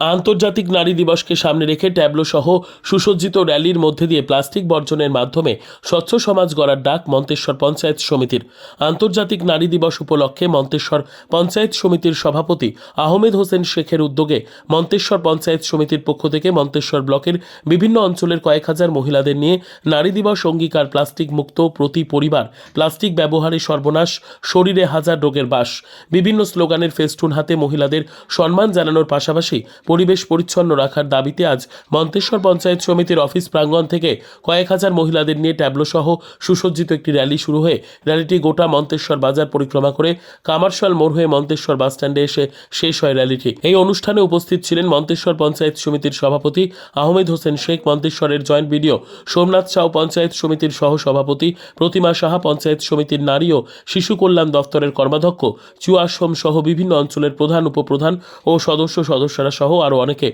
আন্তর্জাতিক নারী দিবসকে সামনে রেখে ট্যাবলো সহ সুসজ্জিত র্যালির মধ্যে দিয়ে প্লাস্টিক বর্জনের মাধ্যমে স্বচ্ছ সমাজ গড়ার ডাক মন্তেশ্বর পঞ্চায়েত সমিতির। আন্তর্জাতিক নারী দিবস উপলক্ষে মন্তেশ্বর পঞ্চায়েত সমিতির সভাপতি আহমেদ হোসেন শেখের উদ্যোগে মন্তেশ্বর পঞ্চায়েত সমিতির পক্ষ থেকে মন্তেশ্বর ব্লকের বিভিন্ন অঞ্চলের কয়েক হাজার মহিলাদের নিয়ে নারী দিবস অঙ্গীকার প্লাস্টিক মুক্ত প্রতি পরিবার, প্লাস্টিক ব্যবহারে সর্বনাশ, শরীরে হাজার রোগের বাস। বিভিন্ন স্লোগানের ফেস্টুন হাতে মহিলাদের সম্মান জানানোর পাশাপাশি পরিবেশ পরিচ্ছন্ন রাখার দাবিতে আজ মন্তেশ্বর পঞ্চায়েত সমিতির অফিস প্রাঙ্গণ থেকে কয়েক হাজার মহিলাদের নিয়ে ট্যাবলো সহ সুসজ্জিত একটি র্যালি শুরু হয়ে র্যালিটি গোটা মন্তেশ্বর বাজার পরিক্রমা করে কামারশাল মোড় হয়ে মন্তেশ্বর বাসস্ট্যান্ডে এসে শেষ হয় র্যালিটি। এই অনুষ্ঠানে উপস্থিত ছিলেন মন্তেশ্বর পঞ্চায়েত সমিতির সভাপতি আহমেদ হোসেন শেখ, মন্তেশ্বরের জয়েন্ট বিডিও সোমনাথ সাউ পঞ্চায়েত সমিতির সহ সভাপতি প্রতিমা সাহা পঞ্চায়েত সমিতির নারী ও শিশু কল্যাণ দফতরের কর্মাধ্যক্ষ, চুয়াশোম সহ বিভিন্ন অঞ্চলের প্রধান, উপপ্রধান ও সদস্য সদস্যরা সহ আরও অনেকে।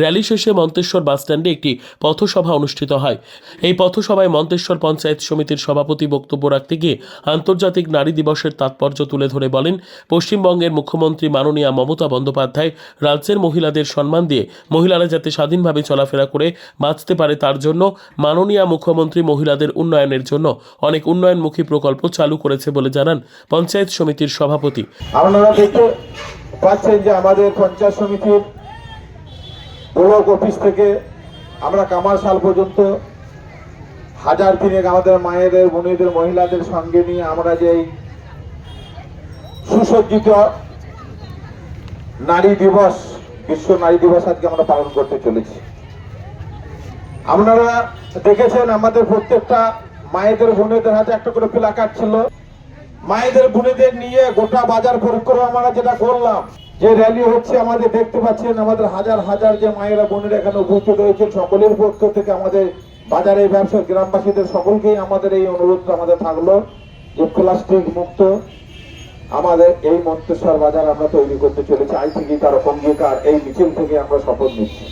র্যালি শেষে মন্তেশ্বর বাসস্ট্যান্ডে একটি পথসভা অনুষ্ঠিত হয়। এই পথসভায় মন্তেশ্বর পঞ্চায়েত সমিতির সভাপতি বক্তব্য রাখতে গিয়ে আন্তর্জাতিক নারী দিবসের তাৎপর্য তুলে ধরে বলেন, পশ্চিমবঙ্গের মুখ্যমন্ত্রী মাননীয়া মমতা বন্দ্যোপাধ্যায় রাজ্যের মহিলাদের সম্মান দিয়ে মহিলারা যাতে স্বাধীনভাবে চলাফেরা করে বাঁচতে পারে তার জন্য মাননীয়া মুখ্যমন্ত্রী মহিলাদের উন্নয়নের জন্য অনেক উন্নয়নমুখী প্রকল্প চালু করেছে বলে জানান পঞ্চায়েত সমিতির সভাপতি। আপনারা দেখতে পাচ্ছেন যে আমাদের পঞ্চায়েত সমিতির ব্লক অফিস থেকে আমরা কামার সাল পর্যন্ত হাজার তিনেক আমাদের মায়েদের, বোনেদের, মহিলাদের সঙ্গে নিয়ে আমরা যে সুসজ্জিত নারী দিবস, বিশ্ব নারী দিবস আজকে আমরা পালন করতে চলেছি। আপনারা দেখেছেন আমাদের প্রত্যেকটা মায়েদের, বোনেদের হাতে একটা করে প্লাকার্ড ছিল। মায়েদের, বোনেদের নিয়ে গোটা বাজার পরিক্রমা আমরা যেটা করলাম যে র্যালি হচ্ছে, আমাদের দেখতে পাচ্ছেন, আমাদের হাজার হাজার যে মায়েরা, বোনেরা এখানে উপস্থিত রয়েছেন সকলের পক্ষ থেকে আমাদের বাজারে ব্যবসার গ্রামবাসীদের সকলকেই আমাদের এই অনুরোধটা আমাদের থাকল যে প্লাস্টিক মুক্ত আমাদের এই মন্তেশ্বর বাজার আমরা তৈরি করতে চলেছি। আই থেকে তার অঙ্গীকার, এই মিছিল থেকে আমরা শপথ নিচ্ছি।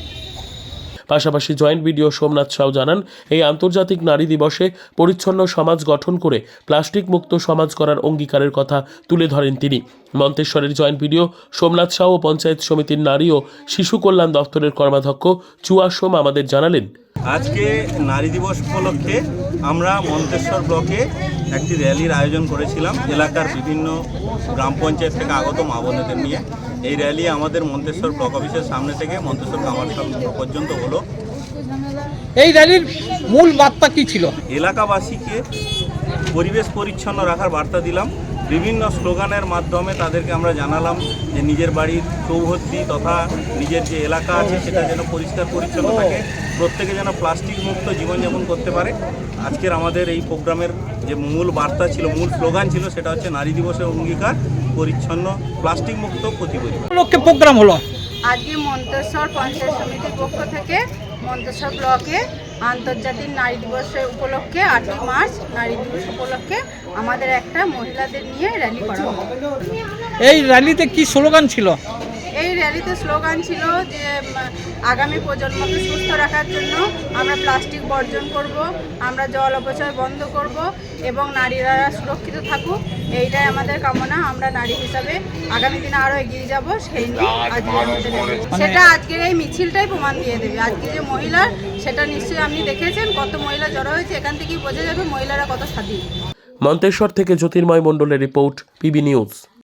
পাশাপাশি জয়েন্ট ভিডিও সোমনাথ সাউ জানান, এই আন্তর্জাতিক নারী দিবসে পরিচ্ছন্ন সমাজ গঠন করে প্লাস্টিক মুক্ত সমাজ করার অঙ্গীকারের কথা তুলে ধরেন তিনি। মন্তেশ্বরের জয়েন্ট ভিডিও সোমনাথ সাউ ও পঞ্চায়েত সমিতির নারী ও শিশু কল্যাণ দপ্তরের কর্মাধ্যক্ষ চুয়া সোম আমাদের জানালেন। আজকে নারী দিবস উপলক্ষে আমরা মন্তেশ্বর ব্লকে একটি র্যালির আয়োজন করেছিলাম। এলাকার বিভিন্ন গ্রাম পঞ্চায়েত থেকে আগত মা বোনেদের নিয়ে। এই র্যালি আমাদের মন্তেশ্বর ব্লক অফিসের সামনে থেকে মন্তেশ্বর কামারশাল পর্যন্ত হলো। এই র্যালির মূল বার্তা কি ছিল? এলাকাবাসীকে পরিবেশ পরিচ্ছন্ন রাখার বার্তা দিলাম। বিভিন্ন স্লোগানের মাধ্যমে তাদেরকে আমরা জানালাম যে নিজের বাড়ির চৌহদ্দি তথা নিজের যে এলাকা আছে সেটা যেন পরিষ্কার পরিচ্ছন্ন থাকে। প্রত্যেকে যেন প্লাস্টিক মুক্ত জীবনযাপন করতে পারে। আজকের আমাদের এই প্রোগ্রামের যে মূল বার্তা ছিল মূল স্লোগান ছিল সেটা হচ্ছে নারী দিবসের অঙ্গীকার পরিচ্ছন্ন প্লাস্টিক মুক্ত প্রতি পরিবার প্রোগ্রাম হলো। আজকে মন্তেশ্বর পঞ্চায়েত সমিতির পক্ষ থেকে মন্তেশ্বর ব্লকে আন্তর্জাতিক নারী দিবসের উপলক্ষে আটই মার্চ নারী দিবস উপলক্ষে আমাদের একটা মহিলাদের নিয়ে র্যালি করা এই র্যালিতে কি স্লোগান ছিল? র্যালিতে স্লোগান ছিল যে আগামী প্রজন্মকে সুস্থ রাখার জন্য আমরা প্লাস্টিক বর্জন করব আমরা জল অপচয় বন্ধ করব এবং নারীরা সুরক্ষিত থাকুক। এইটাই আমাদের কামনা আমরা নারী হিসাবে আগামী দিনে আরও এগিয়ে যাব সেই নিয়ে আজকে আমাদের সেটা আজকের এই মিছিলটাই প্রমাণ দিয়ে দেবে। আজকে যে মহিলা সেটা নিশ্চয়ই আপনি দেখেছেন কত মহিলা জড়ো হয়েছে এখান থেকেই বোঝা যাবে মহিলারা কত স্বাধীন। মন্তেশ্বর থেকে জ্যোতির্ময় মণ্ডলের report PB news.